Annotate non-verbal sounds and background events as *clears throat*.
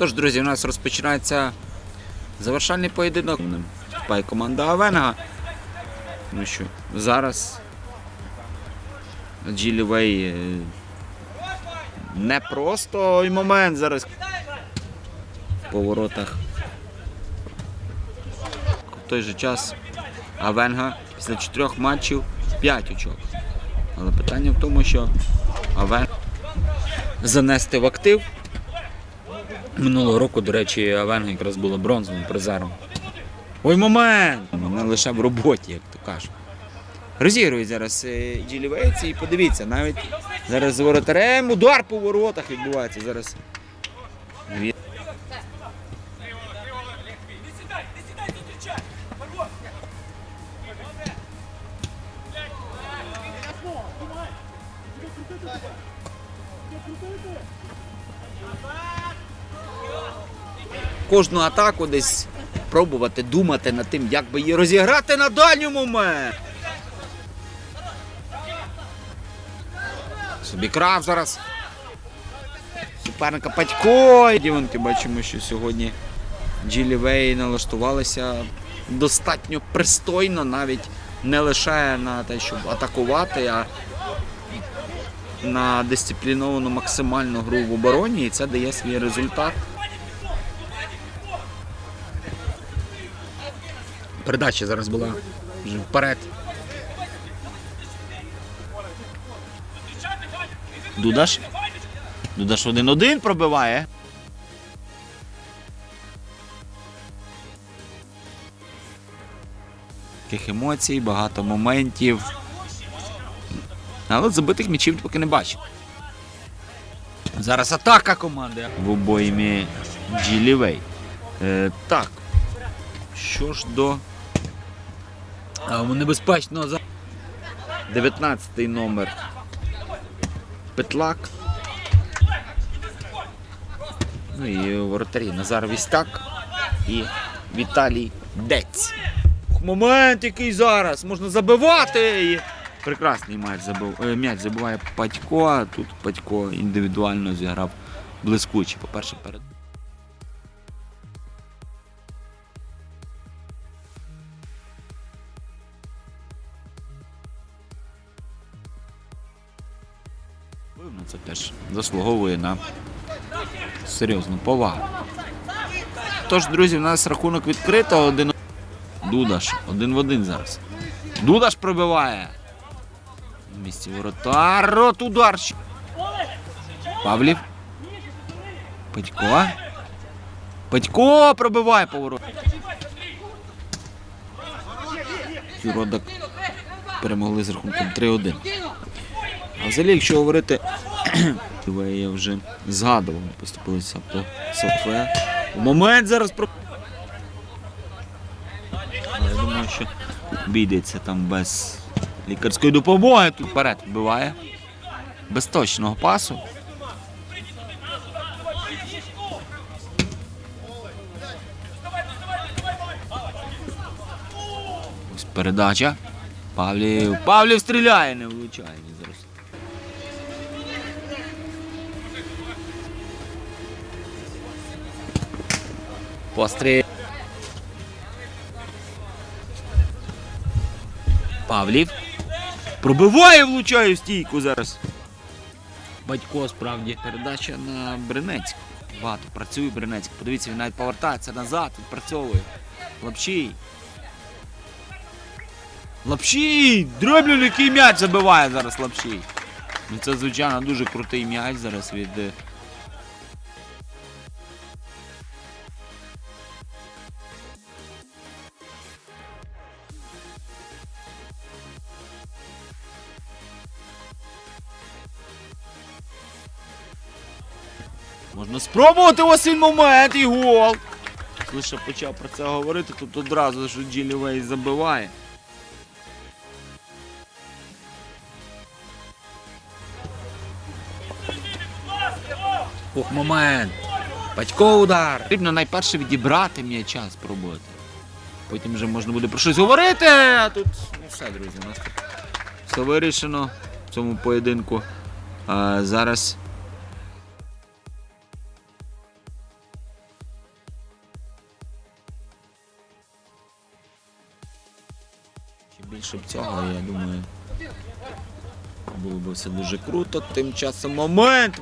Тож, друзі, у нас розпочинається завершальний поєдинок. Вступає команда Авенга. Ну що, зараз Джилівей е, не просто і момент зараз по воротах. В той же час Авенга після чотирьох матчів 5 очок. Але питання в тому, що Авен занести в актив. Минулого року, до речі, Авенга якраз була бронзовим призером. Ой, момент! Не лише в роботі, як то кажуть. Розігрують зараз е, ділівейці і подивіться, навіть зараз з воротарем удар по воротах відбувається зараз. Дві- Кожну атаку десь пробувати думати над тим, як би її розіграти на дальньому момент. Собі крав зараз. Суперника Патько. Дівонки бачимо, що сьогодні Джилівей налаштувалися достатньо пристойно, навіть не лише на те, щоб атакувати, а на дисципліновану максимальну гру в обороні, і це дає свій результат. Передача зараз була вже вперед. Дудаш. Дудаш один-один пробиває. Таких емоцій, багато моментів. Але забитих м'ячів поки не бачив. Зараз атака команди в обоймі Джилівей. Е, так. Що ж до за 19 номер. Петлак. Ну і воротарі Назар Вістак і Віталій Дець. Момент який зараз! Можна забивати! І Прекрасний м'яч забив, е, забиває Патько, а тут Патько індивідуально зіграв блискуче. По-перше, перед. Ну, це теж заслуговує на серйозну повагу. Тож, друзі, у нас рахунок відкрито. Один... Дудаш. Один в один зараз. Дудаш пробиває. В місці воротар. Рот удар. Павлів. Петько. Петько пробиває поворот. Юродок перемогли з рахунком 3-1. А взагалі, якщо говорити, *clears throat* я вже згадував, поступилися по софтве. Момент зараз про. Я думаю, що обійдеться там без лікарської допомоги. Тут вперед вбиває. Без точного пасу. Ось передача. Павлів. Павлів стріляє, не влучає зараз. Постріл. Павлів. Пробиває, влучає в стійку зараз. Батько справді. Передача на Бринецьку. Багато працює Бринецький. Подивіться, він навіть повертається назад, відпрацьовує. Лапшій. Лапшій! Дроблю, який м'яч забиває зараз Лапшій. Ну це, звичайно, дуже крутий м'яч зараз від. Можна спробувати ось він момент і гол. Лише почав про це говорити, тут одразу ж Джилівей забиває. Ох, момент. Батько удар. Потрібно найперше відібрати м'яча спробувати. Потім вже можна буде про щось говорити. А тут ну все, друзі, у нас тут все вирішено в цьому поєдинку. А, зараз більше б цього, я думаю. Було б все дуже круто. Тим часом момент.